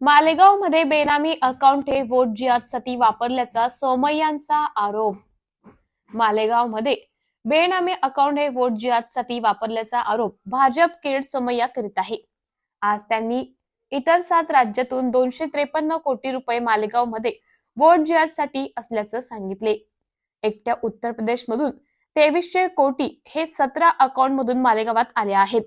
मालेगावमध्ये बेनामी अकाउंट हे वोट जिहादसाठी वापरल्याचा सोमय्यांचा आरोप. मालेगावमध्ये बेनामी अकाउंट हे वोट जिहादसाठी वापरल्याचा आरोप भाजप किरीट सोमय्या करीत आहे. आज त्यांनी इतर सात राज्यातून दोनशे त्रेपन्न कोटी रुपये मालेगावमध्ये वोट जिहादसाठी असल्याचं सांगितले. एकट्या उत्तर प्रदेशमधून तेवीसशे कोटी हे सतरा अकाउंट मधून मालेगावात आले आहेत.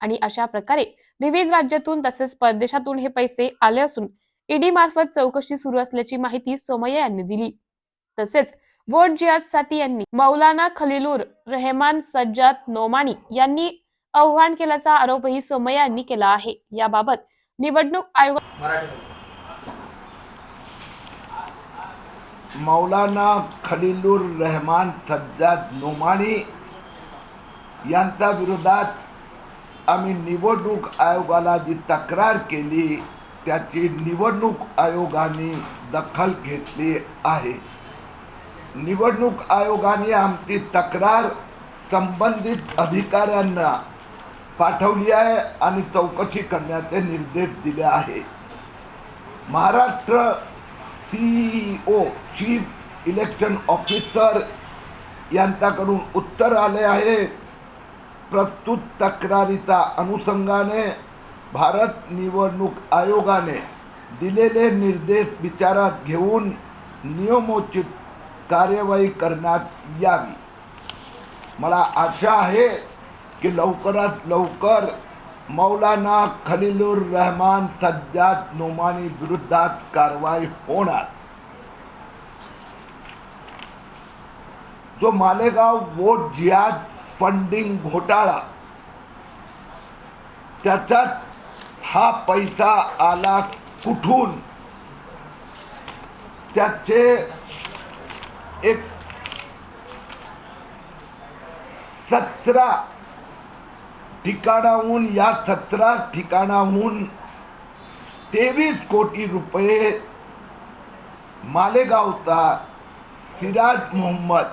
आणि अशा प्रकारे विविध राज्यातून तसेच परदेशातून हे पैसे आले असून ईडी मार्फत चौकशी सुरू असल्याची माहिती सोमय्या यांनी दिली. तसेच वोट जिहादसाठी यांनी मौलाना खलिलूर रहमान सज्जाद नोमानी यांनी आव्हान केल्याचा आरोपही सोमय्या यांनी केला आहे. याबाबत निवडणूक आयोग मौलाना खलिलूर रहमान सज्जाद नोमानी यांच्या विरोधात आम्ही निवडणूक आयोगाला जी तक्रार केली त्याची निवडणूक आयोगाने दखल घेतली आहे. निवडणूक आयोगाने आमची तक्रार संबंधित अधिकाऱ्यांना पाठवली आहे आणि चौकशी करण्याचे निर्देश दिले आहे. Maharashtra CEO chief election officer यांच्याकडून उत्तर आले आहे. प्रस्तुत तक्रारीचा अनुषंगाने भारत निवडणूक आयोगाने दिलेले निर्देश विचारात घेऊन नियमोचित कार्यवाही करण्यात यावी. मला आशा आहे की लवकरात लवकर मौलाना खलिलुर रहमान सज्जाद नोमानी विरुद्धात कारवाई होणार. जो मालेगाव वोट जिहाद फंडिंग घोटाळा. त्याच्यात हा पैसा आला कुठून? त्याचे एक सतरा ठिकाणाहून या सतरा ठिकाणाहून तेवीस कोटी रुपये मालेगावचा सिराज मोहम्मद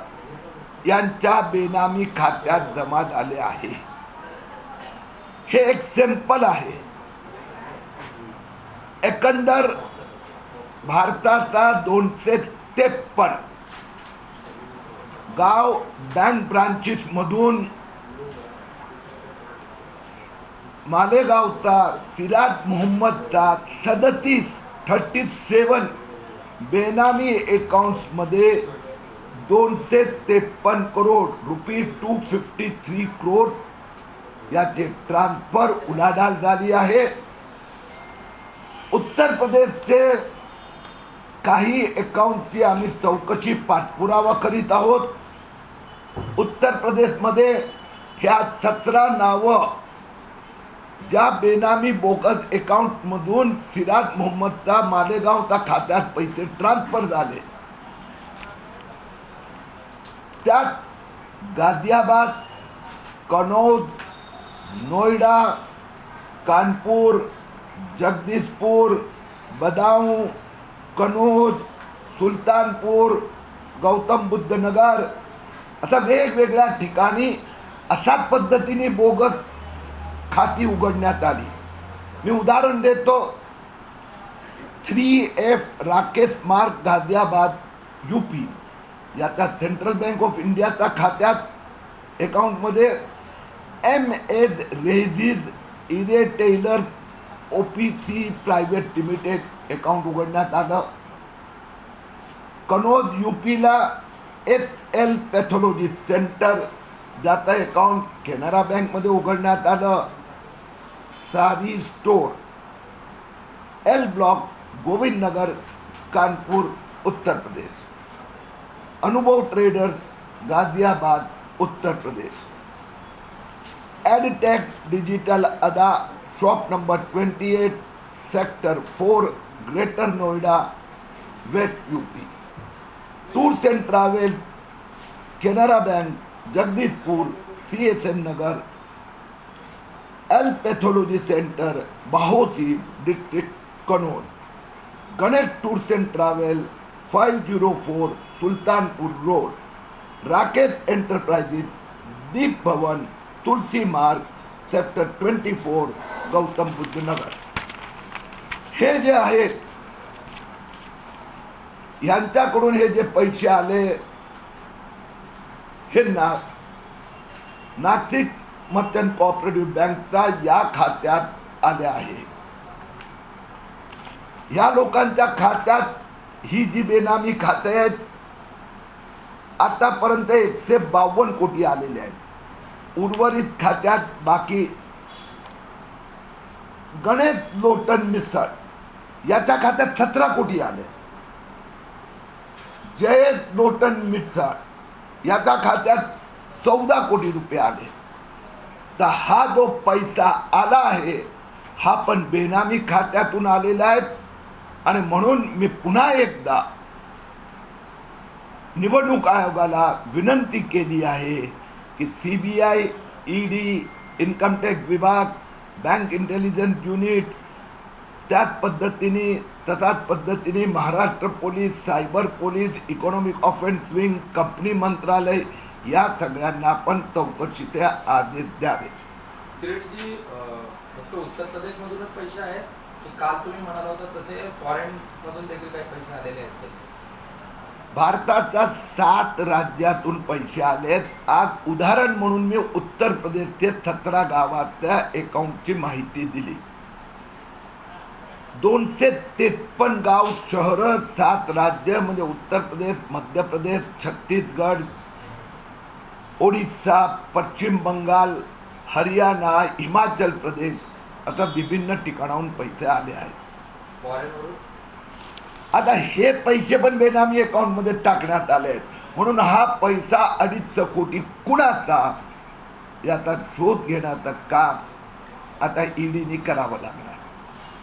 यांच्या बेनामी खात्यात जमा झाले आहे. हे एक सॅम्पल आहे. एकंदर भारताचा दोनशे त्रेपन्न गाव बँक ब्रांचेसमधून मालेगावचा सिराज मोहम्मदचा सदतीस थर्टी सेवन बेनामी अकाउंट्समध्ये दोनशे त्रेपन्न crore rupees two fifty three crores याचे ट्रान्सफर उलाढाल झाली आहे. उत्तर प्रदेशचे काही अकाउंटची आम्ही चौकशी पाठपुरावा करीत आहोत. उत्तर प्रदेशमध्ये ह्या सतरा नावं ज्या बेनामी बोगस अकाउंटमधून सिराज मोहम्मदचा मालेगावचा खात्यात पैसे ट्रान्सफर झाले. त्यात गाझियाबाद कनौज नोएडा कानपूर जगदीशपूर बदाऊ कनौज सुलतानपूर गौतम बुद्ध नगर असा वेगवेगळ्या ठिकाणी अशाच पद्धतीने बोगस खाती उघडण्यात आली. मी उदाहरण देतो. Three F Rakesh Marg Ghaziabad U P. याच्या सेंट्रल बँक ऑफ इंडियाच्या खात्यात अकाउंटमध्ये एम एज रेझिज इरे teller O P C private limited account उघडण्यात आलं. कनोज यू पीला एस एल पॅथॉलॉजी सेंटर ज्याचं अकाउंट कॅनरा बँकमध्ये उघडण्यात आलं. Sari store L block Govindnagar Kanpur Uttar Pradesh. Anubhav traders Ghaziabad Uttar Pradesh. Edtech digital अदा shop number twenty eight sector four greater Noida west UP tours and travel Canara bank Jagdishpur C S M Nagar L pathology centre बाहोसी district Kannauj Ganesh tours and travel five zero four Sultanpur road Rakesh enterprises Deep Bhawan Tulsi Marg sector twenty four Gautam Buddh Nagar. हे जे आहेत यांच्याकडून हे जे पैसे आले हे ना नाशिक मर्चंट कॉपरेटिव्ह बँकचा या खात्यात आले आहे. या लोकांच्या खात्यात ही जी बेनामी खाते आहेत आतापर्यंत एकशे बावन्न कोटी आलेले आहेत. उर्वरित खात्यात बाकी गणेश लोटन मिसळ याच्या खात्यात सतरा कोटी आले. जयेश लोटन मिसळ याच्या खात्यात चौदा कोटी रुपये आले. तर हा जो पैसा आला आहे हा पण बेनामी खात्यातून आलेला आहे. आणि म्हणून मी पुन्हा एकदा निवडणूक आयोगाला विनंती केली आहे की C B I E D income tax विभाग बँक इंटेलिजन्स युनिट त्याच पद्धतीने तसाच पद्धतीने Maharashtra police cyber police economic offence wing company मंत्रालय या सगळ्यांना पण चौकशीचे आदेश द्यावे. किरीटजी फक्त उत्तर प्रदेशमधूनच पैसे आहेत. काल तुम्ही म्हणाला होता तसे फॉरेन मधून देखील काही पैसे आलेले आहेत. भारताच्या सात राज्यातून पैसे आलेत. आज उदाहरण म्हणून मी उत्तर प्रदेशचे सतरा गावातल्या अकाउंटची माहिती दिली. दोनशे त्रेपन्न गाव शहरं सात राज्य म्हणजे उत्तर प्रदेश मध्य प्रदेश छत्तीसगड ओडिसा पश्चिम बंगाल हरियाणा हिमाचल प्रदेश असं विभिन्न ठिकाणाहून पैसे आले आहेत. फॉरेनवरून आता हे पैसे पण बेनामी अकाउंटमध्ये टाकण्यात आले आहेत म्हणून हा पैसा अडीच कोटी कुणाचा? याचा शोध घेण्याचं काम आता ईडीने करावं लागणार.